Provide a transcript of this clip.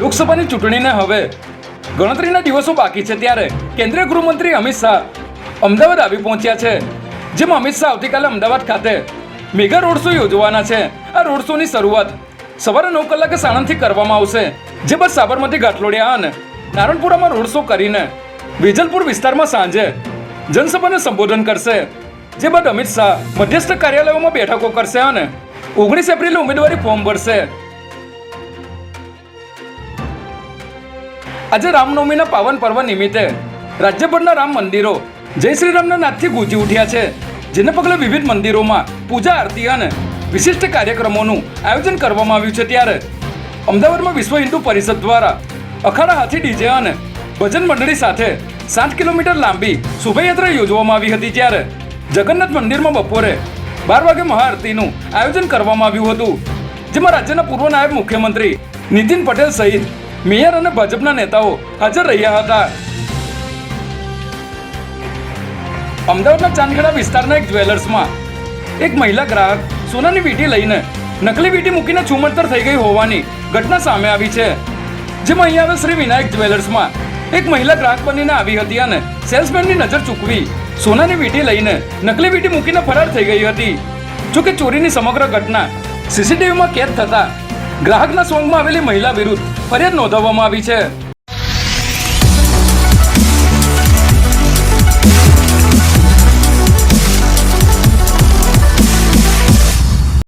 લોકસભાની ચૂંટણીને હવે. ગણતરીના દિવસો બાકી છે ત્યારે કેન્દ્રીય ગૃહમંત્રી અમિત શાહ અમદાવાદ આવી પહોંચ્યા છે. જેમાં અમિત શાહ આવતીકાલે અમદાવાદ ખાતે મેગા રોડ શો યોજવાના છે. આ રોડ શોની શરૂઆત સવારે નવ કલાકે સાણંદથી કરવામાં આવશે. જે બાદ સાબરમતી ઘાટલોડિયા અને નારણપુરામાં રોડ શો કરીને વેજલપુર વિસ્તારમાં સાંજે જનસભાને સંબોધન કરશે. જે બાદ અમિત શાહ મધ્યસ્થ કાર્યાલયોમાં બેઠકો કરશે અને ઓગણીસ એપ્રિલે ઉમેદવારી ફોર્મ ભરશે. આજે રામનવમીના પાવન પર્વ નિમિત્તે રાજ્યભરના રામ મંદિરો જય શ્રી રામના નાદથી ગુંજી ઉઠ્યા છે, જેને પગલે વિવિધ મંદિરોમાં પૂજા આરતી અને વિશિષ્ટ કાર્યક્રમોનું આયોજન કરવામાં આવ્યું છે ત્યારે અમદાવાદમાં વિશ્વ હિન્દુ પરિષદ દ્વારા અખાડા હાથી ડીજે અને ભજન મંડળી સાથે સાત કિલોમીટર લાંબી શોભાયાત્રા યોજવામાં આવી હતી ત્યારે જગન્નાથ મંદિરમાં બપોરે બાર વાગે મહાઆરતીનું આયોજન કરવામાં આવ્યું હતું, જેમાં રાજ્યના પૂર્વ નાયબ મુખ્યમંત્રી નીતિન પટેલ સહિત મેયર અને ભાજપના નેતાઓ હાજર રહ્યા હતા. અમદાવાદના ચાંદખેડા વિસ્તારના એક જ્વેલર્સમાં એક મહિલા ગ્રાહક સોનાની વીટી લઈને નકલી વીટી મૂકીને છુમંતર થઈ ગઈ હોવાની ઘટના સામે આવી છે. જેમાં અહીંયા હવે શ્રી વિનાયક જ્વેલર્સમાં એક મહિલા ગ્રાહક બનીને આવી હતી અને સેલ્સમેનની નજર ચૂકવી સોનાની વીટી લઈને નકલી વીટી મૂકીને ફરાર થઈ ગઈ હતી. જોકે ચોરીની સમગ્ર ઘટના સીસીટીવીમાં કેદ થતા ગ્રાહકના સોંગમાં આવેલી મહિલા વિરુદ્ધ ફરિયાદ નોંધાવવામાં આવી છે.